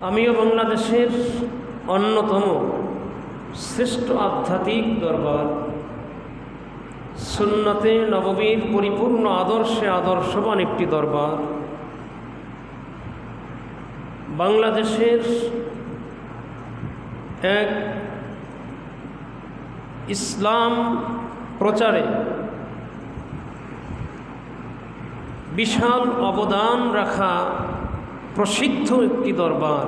আমিও বাংলাদেশের অন্যতম শ্রেষ্ঠ আধ্যাত্মিক দরবার, সুন্নতে নবমীর পরিপূর্ণ আদর্শে আদর্শবান একটি দরবার, বাংলাদেশের এক ইসলাম প্রচারে বিশাল অবদান রাখা প্রসিদ্ধ একটি দরবার,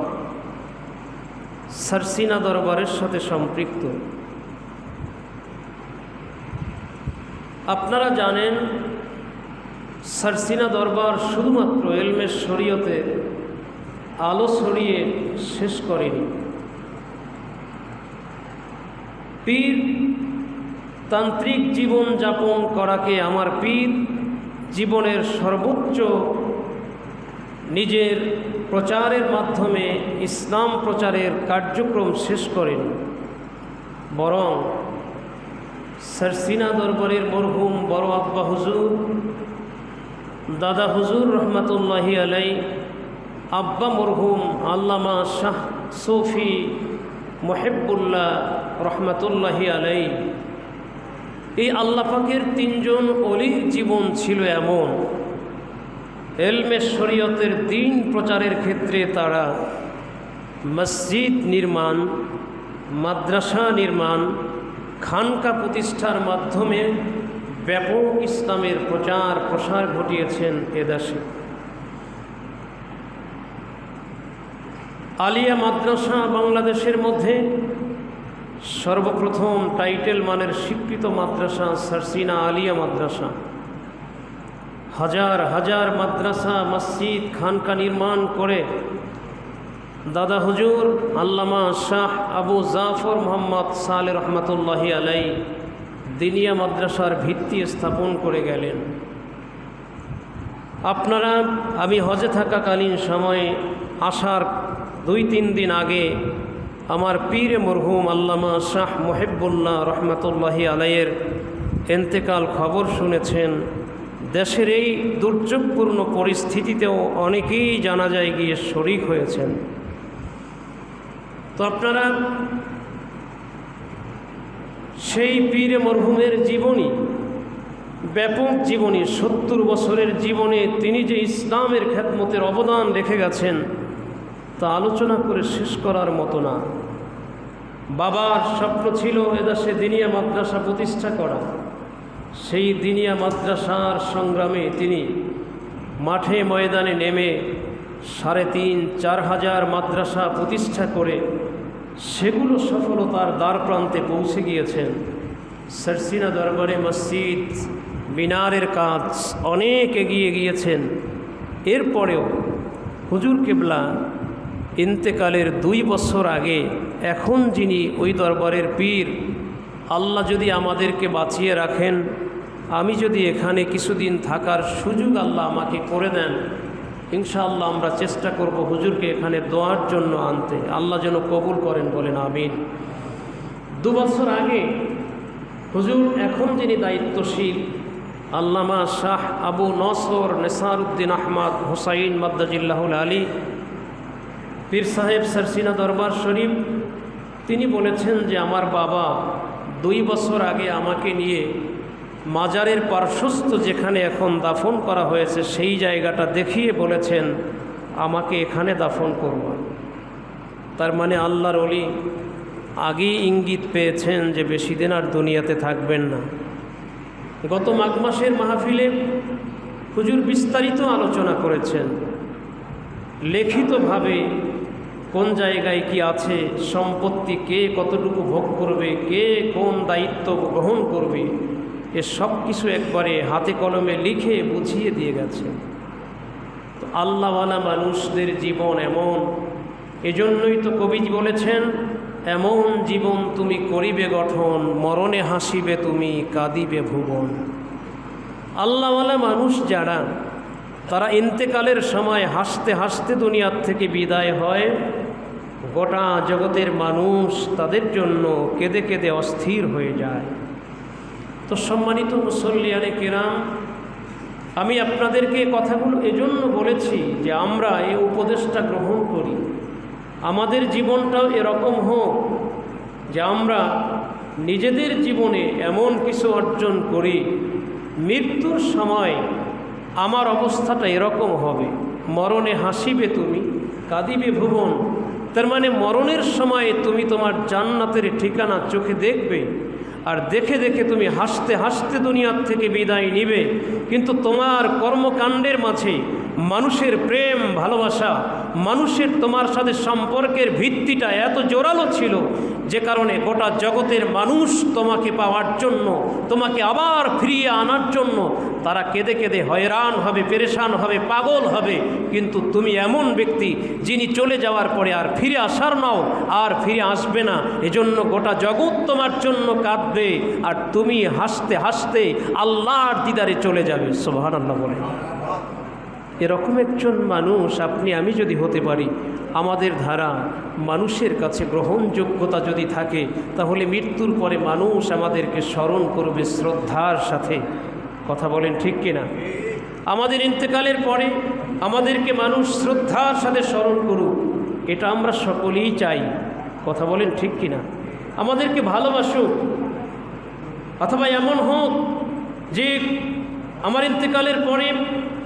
সারসিনা দরবারের সাথে সম্পৃক্ত। আপনারা জানেন, সারসিনা দরবার শুধুমাত্র এলমের শরীয়তে আলো ছড়িয়ে শেষ করেনি। পীর তান্ত্রিক জীবন যাপন করাকে আমার পীর জীবনের সর্বোচ্চ নিজের প্রচারের মাধ্যমে ইসলাম প্রচারের কার্যক্রম শেষ করেন। বরং সরসিনা দরবারের মরহুম বড় আব্বা হুজুর, দাদা হুজুর রহমতুল্লাহি আলাই, আব্বা মরহুম আল্লামা শাহ সফি মহেবুল্লাহ রহমতুল্লাহি আলাই। এই আল্লাপাকের তিনজন অলির জীবন ছিল এমন। এলমে শরীয়তের দিন প্রচারের ক্ষেত্রে তারা মসজিদ নির্মাণ, মাদ্রাসা নির্মাণ, খানকা প্রতিষ্ঠার মাধ্যমে ব্যাপক ইসলামের প্রচার, প্রসার ঘটিয়েছেন এদেশে আলিয়া মাদ্রাসা বাংলাদেশের মধ্যে সর্বপ্রথম টাইটেল মানের স্বীকৃত মাদ্রাসা সারসিনা আলিয়া মাদ্রাসা। হাজার হাজার মাদ্রাসা, মসজিদ, খানকা নির্মাণ করে দাদা হুজুর আল্লামা শাহ আবু জাফর মোহাম্মদ সালে রহমতুল্লাহি আলাই দিনিয়া মাদ্রাসার ভিত্তি স্থাপন করে গেলেন। আপনারা, আমি হজে থাকাকালীন সময়ে আসার দুই তিন দিন আগে আমার পীর মরহুম আল্লামা শাহ মোহেবুল্লাহ রহমতুল্লাহি আলাইয়ের এন্তেকাল খবর শুনেছেন। দেশের এই দুর্যোগপূর্ণ পরিস্থিতিতেও অনেকেই জানা যায় গিয়ে শরিক হয়েছেন। তো আপনারা সেই পীর মরহুমের জীবনী, ব্যাপক জীবনী, সত্তর বছরের জীবনে তিনি যে ইসলামের খ্যাতমতের অবদান রেখে গেছেন, তা আলোচনা করে শেষ করার মতো না। বাবার স্বপ্ন ছিল এদেশে দিনিয়া মাদ্রাসা প্রতিষ্ঠা করা। সেই দিনিয়া মাদ্রাসার সংগ্রামে তিনি মাঠে ময়দানে নেমে সাড়ে তিন, চার হাজার মাদ্রাসা প্রতিষ্ঠা করে সেগুলো সফলতার দ্বার প্রান্তে পৌঁছে গিয়েছেন। সারসিনা দরবারে মসজিদ মিনারের কাজ অনেক এগিয়ে গিয়েছেন। এরপরেও হুজুর কেবলা ইন্তেকালের দুই বছর আগে এখন যিনি ওই দরবারের পীর আল্লাহ যদি আমাদেরকে বাঁচিয়ে রাখেন, আমি যদি এখানে কিছুদিন থাকার সুযোগ আল্লাহ আমাকে করে দেন, ইনশাআল্লাহ আমরা চেষ্টা করব হুজুরকে এখানে দোয়ার জন্য আনতে। আল্লাহ যেন কবুল করেন বলেন, আমিন। দু বছর আগে হুজুর এখন যিনি দায়িত্বশীল, আল্লামা শাহ আবু নসর নেসারউদ্দিন আহমদ হুসাইন মাদ্দাজিল্লাহুল আলী, পীর সাহেব সারসিনা দরবার শরীফ, তিনি বলেছেন যে, আমার বাবা দুই বছর আগে আমাকে নিয়ে মাজারের পার্শ্বস্থ যেখানে এখন দাফন করা হয়েছে, সেই জায়গাটা দেখিয়ে বলেছেন, আমাকে এখানে দাফন করব তার মানে আল্লাহর অলি আগেই ইঙ্গিত পেয়েছেন যে বেশি দিন আর দুনিয়াতে থাকবেন না। গত মাঘ মাসের মাহফিলে হুজুর বিস্তারিত আলোচনা করেছেন। লিখিতভাবে কোন জায়গায় কি আছে, সম্পত্তি কে কতটুকু ভোগ করবে, কে কোন দায়িত্ব গ্রহণ করবে, এ সব কিছু একবারে হাতে কলমে লিখে বুঝিয়ে দিয়ে গেছে। তো আল্লাহওয়ালা মানুষদের জীবন এমন, এজন্যই তো কবি বলেছেন, এমন জীবন তুমি করিবে গঠন, মরণে হাসিবে তুমি, কাঁদিবে ভুবন। আল্লাহওয়ালা মানুষ যারা তারা ইন্তেকালের সময় হাসতে হাসতে দুনিয়ার থেকে বিদায় হয়। গোটা জগতের মানুষ তাদের জন্য কেঁদে কেঁদে অস্থির হয়ে যায়। তো সম্মানিত মুসল্লিয়ানে কেরাম, আমি আপনাদেরকে কথাগুলো এজন্য বলেছি যে আমরা এই উপদেশটা গ্রহণ করি। আমাদের জীবনটাও এরকম হোক যে আমরা নিজেদের জীবনে এমন কিছু অর্জন করি, মৃত্যুর সময় আমার অবস্থাটা এরকম হবে। মরণে হাসিবে তুমি, কাঁদিবে ভুবন। তার মানে মরণের সময়ে তুমি তোমার জান্নাতের ঠিকানা চোখে দেখবে। আর দেখে দেখে তুমি হাসতে হাসতে দুনিয়ার থেকে বিদায় নিবে। কিন্তু তোমার কর্মকাণ্ডের মাঝে মানুষের প্রেম, ভালোবাসা, মানুষের তোমার সাথে সম্পর্কের ভিত্তিটা এত জোরালো ছিল যে কারণে গোটা জগতের মানুষ তোমাকে পাওয়ার জন্য, তোমাকে আবার ফিরিয়ে আনার জন্য তারা কেঁদে কেঁদে হয়রান হবে, পেরেশান হবে, পাগল হবে। কিন্তু তুমি এমন ব্যক্তি যিনি চলে যাওয়ার পরে আর ফিরে আসার নাও, আর ফিরে আসবে না। এজন্য গোটা জগৎ তোমার জন্য কাঁদবে আর তুমি হাসতে হাসতে আল্লাহর দিদারে চলে যাবে সোহান আল্লাহ বলে। এরকম একজন মানুষ আপনি, আমি যদি হতে পারি, আমাদের ধারা মানুষের কাছে গ্রহণযোগ্যতা যদি থাকে, তাহলে মৃত্যুর পরে মানুষ আমাদেরকে স্মরণ করবে শ্রদ্ধার সাথে। কথা বলেন ঠিক কিনা? আমাদের ইন্তেকালের পরে আমাদেরকে মানুষ শ্রদ্ধার সাথে স্মরণ করুক, এটা আমরা সকলেই চাই। কথা বলেন ঠিক কিনা? আমাদেরকে ভালোবাসুক অথবা এমন হোক যে আমার ইন্তেকালের পরে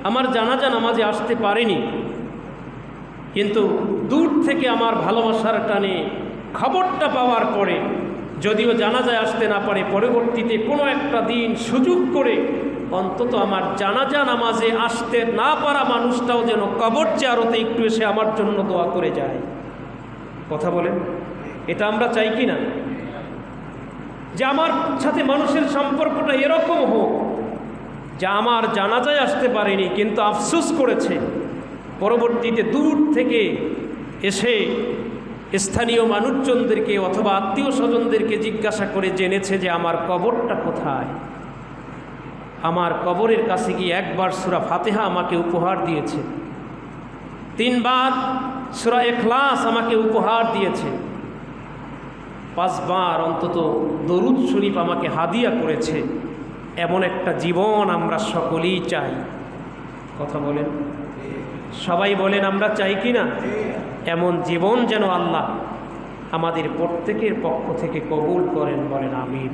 আমার জানাজা নামাজে আসতে পারেনি। কিন্তু দূর থেকে আমার ভালোবাসার টানে খবরটা পাওয়ার পরে যদিও জানাজায় আসতে না পারে, পরবর্তীতে কোনো একটা দিন সুযোগ করে অন্তত আমার জানাজা নামাজে আসতে না পারা মানুষটাও যেন কবর চেয়ারতে একটু এসে আমার জন্য দোয়া করে যায়। কথা বলেন? এটা আমরা চাই কি না? যে আমার সাথে মানুষের সম্পর্কটা এরকম হোক, যা আমার জানাজায় আসতে পারেনি, কিন্তু আফসোস করেছে, পরবর্তীতে দূর থেকে এসে স্থানীয় মানুষজনদেরকে অথবা আত্মীয় স্বজনদেরকে জিজ্ঞাসা করে জেনেছে যে আমার কবরটা কোথায়। আমার কবরের কাছে গিয়ে একবার সুরা ফাতেহা আমাকে উপহার দিয়েছে। তিনবার সুরা এখলাস আমাকে উপহার দিয়েছে। পাঁচবার অন্তত দরুদ শরীফ আমাকে হাদিয়া করেছে। এমন একটা জীবন আমরা সকলেই চাই। কথা বলেন। সবাই বলেন, আমরা চাই কি না? এমন জীবন যেন আল্লাহ আমাদের প্রত্যেকের পক্ষ থেকে কবুল করেন, বলেন আমির